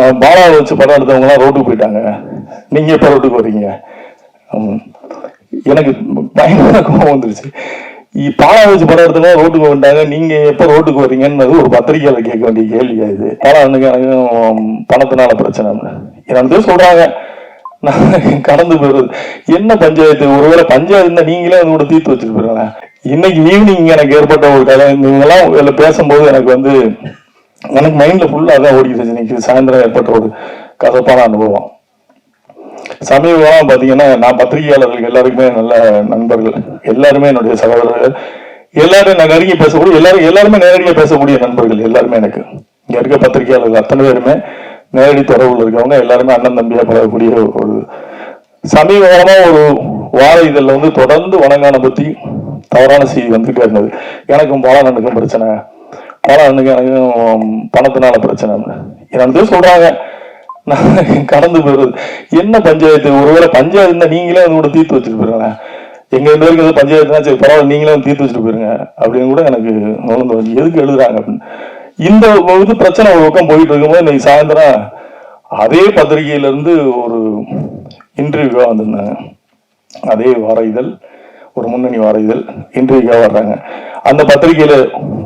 பாலாவை வச்சு படம் எடுத்தவங்கலாம் ரோட்டுக்கு போயிட்டாங்க. நீங்க எப்போ ரோட்டுக்கு வர்றீங்க? எனக்கு பயங்கர கோபம் வந்துருச்சு. இ- பாலா வச்சு படம் எடுத்தவங்க ரோட்டுக்கு வந்துட்டாங்க. நீங்க எப்போ ரோட்டுக்கு வர்றீங்கன்னு ஒரு பத்திரிகையாளர் கேட்க வேண்டிய கேள்வியா இது பாலா எனக்கு எனக்கும் பணத்தினால பிரச்சனை எனக்கு சொல்றாங்க. நான் கடந்து போயிருது என்ன பஞ்சாயத்து? ஒருவேளை பஞ்சாயத்து இருந்தா நீங்களே அது கூட தீர்த்து வச்சுட்டு போயிருங்க இன்னைக்கு ஈவினிங் எனக்கு ஏற்பட்ட ஒரு கதை. நீங்களாம் பேசும்போது எனக்கு வந்து எனக்கு மைண்ட்ல ஃபுல்லா அதான் ஓடிக்கிட்டு இன்னைக்கு சாயந்தரம் ஏற்பட்ட ஒரு கசப்பான அனுபவம். சமீபம் பார்த்தீங்கன்னா நான் பத்திரிகையாளர்களுக்கு எல்லாருக்குமே நல்ல நண்பர்கள் எல்லாருமே என்னுடைய சகோதரர்கள் எல்லாரும் நான் நெருங்கி பேசக்கூடிய எல்லாரும் எல்லாருமே நேரடியாக பேசக்கூடிய நண்பர்கள் எல்லாருமே எனக்கு. இங்க இருக்க பத்திரிகையாளர்கள் அத்தனை பேருமே நேரடி தொடர்புல இருக்கவங்க எல்லாருமே அண்ணன் தம்பியா பழகக்கூடிய ஒரு சமீபமா ஒரு வார இதழில் வந்து தொடர்ந்து வணங்கான பத்தி தவறான செய்தி வந்துட்டே இருந்தது எனக்கும் பாலனனுக்கும் பிரச்சனை. பாலனுக்கு எனக்கு பணத்தினால பிரச்சனை. எனக்கு சொல்றாங்க. நான் கடந்து போயிருது என்ன பஞ்சாயத்து? ஒருவேளை பஞ்சாயத்து இருந்தா நீங்களே அது கூட தீர்த்து வச்சுட்டு போயிருங்க எங்க ரெண்டு பேருக்கு பஞ்சாயத்துனா சரி பரவாயில்ல நீங்களே தீர்த்து வச்சுட்டு போயிருங்க. அப்படின்னு கூட எனக்கு நுழைந்து வந்து எதுக்கு எழுதுறாங்க? அப்படின்னு. இந்த இது பிரச்சனை ஒரு பக்கம் போயிட்டு இருக்கும்போது இன்னைக்கு சாயந்தரம் அதே பத்திரிகையில இருந்து ஒரு இன்டர்வியூவா வந்திருந்தாங்க. அதே வார இதழ் ஒரு முன்னணி வார இதழ் இன்டர்வியூக்காக வர்றாங்க. அந்த பத்திரிகையில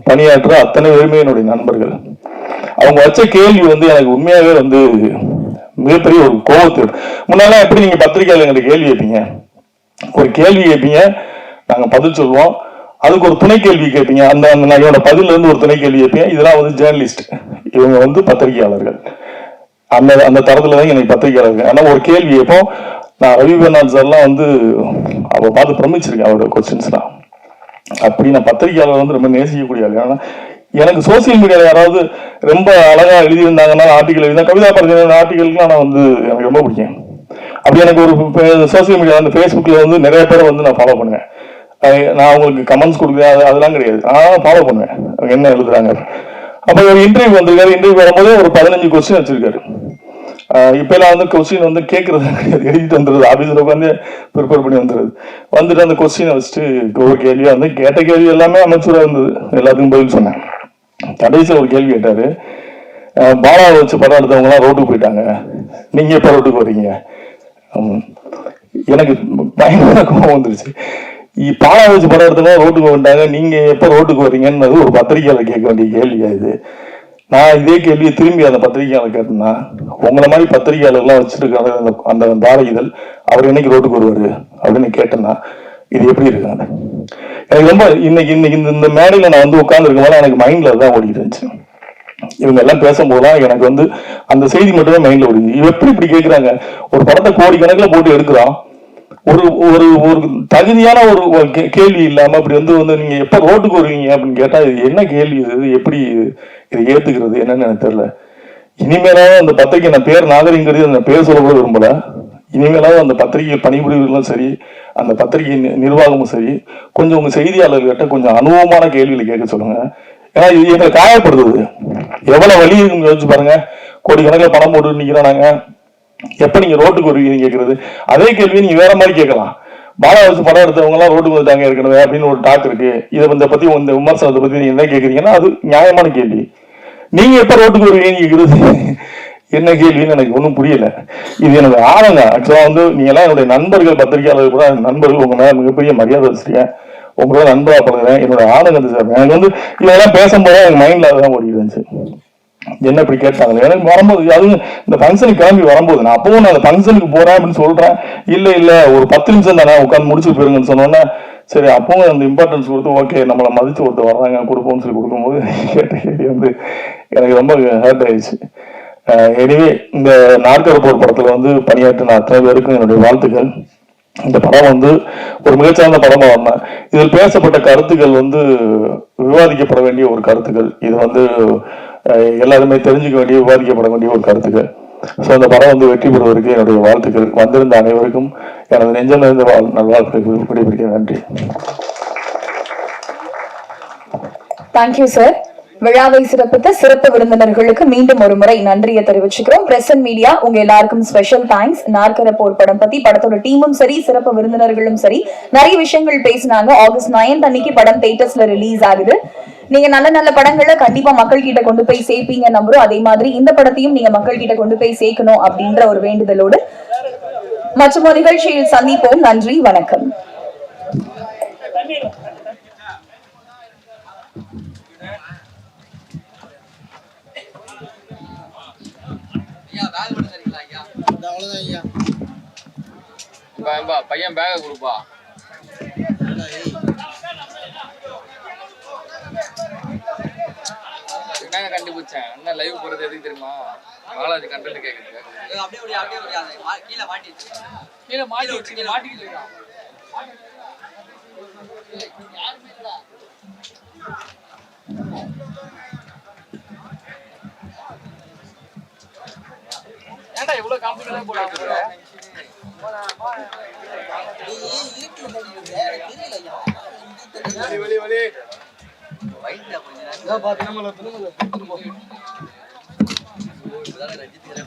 பணியாற்ற அத்தனை பேருமே என்னுடைய நண்பர்கள். அவங்க வச்ச கேள்வி வந்து எனக்கு உண்மையாவே வந்து மிகப்பெரிய ஒரு கோபத்து முன்னாலாம் எப்படி நீங்க பத்திரிகையாளர் எங்கிட்ட கேள்வி கேட்பீங்க? ஒரு கேள்வி கேட்பீங்க நாங்க பதில் சொல்லுவோம். அதுக்கு ஒரு துணை கேள்வி கேட்பீங்க. அந்த அந்த நகையோட என்னோட இருந்து ஒரு துணை கேள்வி கேட்பீங்க. இதெல்லாம் வந்து ஜேர்னலிஸ்ட். இவங்க வந்து பத்திரிகையாளர்கள். அந்த அந்த தரத்துல தான் எனக்கு பத்திரிகையாளர்கள் ஆனா ஒரு கேள்வி கேட்போம். நான் ரவி பெர்னாட் சார்லாம் வந்து அவ பார்த்து பிரமிச்சிருக்கேன் அவரோட கொஸ்டின்ஸ்லாம் அப்படி நான் பத்திரிகையாளர் வந்து ரொம்ப நேசிக்கக்கூடிய ஆளு. ஆனா எனக்கு சோசியல் மீடியாவில் யாராவது ரொம்ப அழகா எழுதியிருந்தாங்கன்னா ஆர்டிகல் எழுதினா கவிதா பரஞ்சன ஆர்டிகலுக்குலாம் நான் வந்து எனக்கு ரொம்ப பிடிக்கும். அப்படி எனக்கு ஒரு சோசியல் மீடியா அந்த ஃபேஸ்புக்கில் வந்து நிறைய பேரை வந்து நான் ஃபாலோ பண்ணுவேன். நான் அவங்களுக்கு கமெண்ட்ஸ் கொடுக்குறேன் அது அதெல்லாம் கிடையாது. ஆனால் ஃபாலோ பண்ணுவேன். அவங்க என்ன எழுதுறாங்க. அப்போ ஒரு இன்டர்வியூ வந்திருக்காரு. இன்டர்வியூ வரும்போதே ஒரு பதினஞ்சு கொஸ்டின் வச்சிருக்காரு ஆஹ் இப்ப எல்லாம் வந்து கொஸ்டின் வந்து கேட்கறது எழுதிட்டு வந்துருது ஆபீஸ்ல உட்காந்து ப்ரிப்பேர் பண்ணி வந்துருது வந்துட்டு அந்த கொஸ்டினை வச்சுட்டு ஒரு கேள்வியா வந்து கேட்ட கேள்வி எல்லாமே அமைச்சரா இருந்தது. எல்லாத்துக்கும் பதில் சொன்னேன். கடைசியில் ஒரு கேள்வி கேட்டாரு பாலாவை வச்சு படம் எடுத்தவங்க எல்லாம் ரோட்டுக்கு போயிட்டாங்க. நீங்க எப்ப ரோட்டுக்கு வர்றீங்க எனக்கு பயங்கர கோபம் வந்துருச்சு. பாலாவை வச்சு படம் எடுத்தவங்க ரோட்டுக்கு வந்துட்டாங்க நீங்க எப்ப ரோட்டுக்கு வரீங்கன்னு ஒரு பத்திரிகையாளர் கேட்க வேண்டிய கேள்வியா இது? நான் இதே கேள்வியை திரும்பி அந்த பத்திரிகையாளர் கேட்டேன்னா உங்களை மாதிரி பத்திரிகையாளர்லாம் வச்சுட்டு இருக்காங்க அந்த அந்த பார இதழ் அவர் என்னைக்கு ரோட்டுக்கு வருவார் அப்படின்னு கேட்டேன்னா இது எப்படி இருக்காங்க? எனக்கு ரொம்ப இன்னைக்கு இன்னைக்கு இந்த- இந்த நான் வந்து உட்கார்ந்து போது எனக்கு மைண்ட்ல தான் ஓடிட்டு இருந்துச்சு. இவங்க எல்லாம் பேசும்போதெல்லாம் எனக்கு வந்து அந்த செய்தி மட்டுமே மைண்ட்ல ஓடிச்சு இவ எப்படி இப்படி கேட்குறாங்க ஒரு படத்தை கோடிக்கணக்கில் போட்டு எடுக்கிறான். ஒரு ஒரு ஒரு தகுதியான ஒரு கே- கேள்வி இல்லாம அப்படி வந்து வந்து நீங்க எப்ப ரோட்டுக்கு வருவீங்க அப்படின்னு கேட்டா இது என்ன கேள்வி இது? இது எப்படி இது- இது ஏத்துக்கிறது? என்னன்னு எனக்கு தெரியல. இனிமேலாவது அந்த பத்திரிகை நான் பேர் நாகரிகங்கிறது அந்த பேர் சொல்ல கூட விரும்பல. இனிமேலாவது அந்த பத்திரிகை பணிபுரிவர்களும் சரி அந்த பத்திரிகை நிர்வாகமும் சரி கொஞ்சம் உங்க செய்தியாளர்கிட்ட கொஞ்சம் அனுபவமான கேள்விகளை கேட்க சொல்லுங்க. ஏன்னா இது எங்களை காயப்படுத்துது. எவ்வளவு வழி இருக்குன்னு யோசிச்சு பாருங்க. கோடிக்கணக்கில் பணம் போட்டு நிக்கிறோம் நாங்க. எப்ப நீங்க ரோட்டுக்கு வருவீங்கன்னு கேட்கறது அதே கேள்வி நீங்க வேற மாதிரி கேட்கலாம். பாலாவாசி படம் எடுத்தவங்க எல்லாம் ரோட்டுக்கு வந்துட்டாங்க ஏற்கனவே அப்படின்னு ஒரு டாக் இருக்கு. இதை இந்த பத்தி இந்த விமர்சனத்தை பத்தி நீங்க என்ன கேக்குறீங்கன்னா அது நியாயமான கேள்வி. நீங்க எப்ப ரோட்டுக்கு வருவீங்கன்னு கேக்குறது? என்ன கேள்வின்னு எனக்கு ஒன்றும் புரியல. இது எனக்கு ஆளுங்க. ஆக்சுவலா வந்து நீங்க எல்லாம் என்னுடைய நண்பர்கள் பத்திரிகையாளர்கள் கூட நண்பர்கள் உங்க மேல மிகப்பெரிய மரியாதை வச்சிருக்கேன் உங்களோட நண்பரா பழகிறேன். என்னோட ஆளுங்க சார் எனக்கு வந்து இதெல்லாம் பேசும்போது எனக்கு மைண்ட்ல அதுதான் ஓடிட்டு இருந்துச்சு. என்ன இப்படி கேட்டாங்க எனக்கு வரும்போது அதுவும் இந்த ஃபங்க்ஷனுக்கு கிளம்பி வரும்போது நான் அப்பவும் நான் அந்த ஃபங்க்ஷனுக்கு போறேன் அப்படின்னு சொல்றேன். இல்ல இல்ல ஒரு பத்து நிமிஷம் தானே உட்காந்து முடிச்சு போயிருங்கன்னு சொன்னோன்னே சரி அப்பவும் அந்த இம்பார்ட்டன்ஸ் கொடுத்து ஓகே நம்மளை மதித்து ஒருத்தர் வர்றாங்க கொடுப்போம்னு சொல்லி கொடுக்கும்போது கேட்ட கேள்வி வந்து எனக்கு ரொம்ப ஹர்ட் ஆயிடுச்சு. எனவே இந்த நாற்கர போர் படத்துல வந்து பணியாற்றின அத்தனை பேருக்கும் என்னுடைய வாழ்த்துக்கள். இந்த படம் வந்து ஒரு மிகச்சிறந்த படமா வந்தேன் இதில் பேசப்பட்ட கருத்துக்கள் வந்து விவாதிக்கப்பட வேண்டிய ஒரு கருத்துக்கள். இது வந்து எல்லாருமே தெரிஞ்சுக்க வேண்டிய விவாதிக்கப்பட வேண்டிய ஒரு கருத்துக்கள். ஸோ அந்த படம் வந்து வெற்றி பெறுவதற்கு என்னுடைய வாழ்த்துக்கள். வந்திருந்த அனைவருக்கும் எனது நெஞ்சம் நிறைந்த வாழ் நல்வாழ்த்துக்கள். விடைபெறுகிறேன். நன்றி. தேங்க்யூ சார் விழாவை சிறப்பித்த சிறப்பு விருந்தினர்களுக்கு மீண்டும் ஒரு முறை நன்றியை தெரிவிச்சுக்கிறோம். பிரஸ் அண்ட் மீடியா உங்க எல்லாருக்கும் ஸ்பெஷல் தேங்க்ஸ் நாற்கர போர் படம் பத்தி படத்தோட டீமும் சரி சிறப்பு விருந்தினர்களும் சரி நிறைய விஷயங்கள் பேசினாங்க. ஆகஸ்ட் நயன் அன்னைக்கு படம் தேட்டர்ஸ்ல ரிலீஸ் ஆகுது. நீங்க நல்ல நல்ல படங்களை கண்டிப்பா மக்கள் கிட்ட கொண்டு போய் சேர்ப்பீங்க நம்புறோம். அதே மாதிரி இந்த படத்தையும் நீங்க மக்கள் கிட்ட கொண்டு போய் சேர்க்கணும் அப்படின்ற ஒரு வேண்டுதலோடு. மற்றும் நிகழ்ச்சியில் சந்திப்போம். நன்றி வணக்கம். அவ்வளவுதான் ஐயா. பையன் பேக கொடுப்பா. என்னங்க கண்டுபிடிச்சேன்? அண்ணன் லைவ் போறது எதுக்கு தெரியுமா? பாலாஜி கண்டென்ட் மா- கீழே மாட்டிடுச்சு கீழே மாட்டி மாட்டிக்கிட்டு ஏன்டா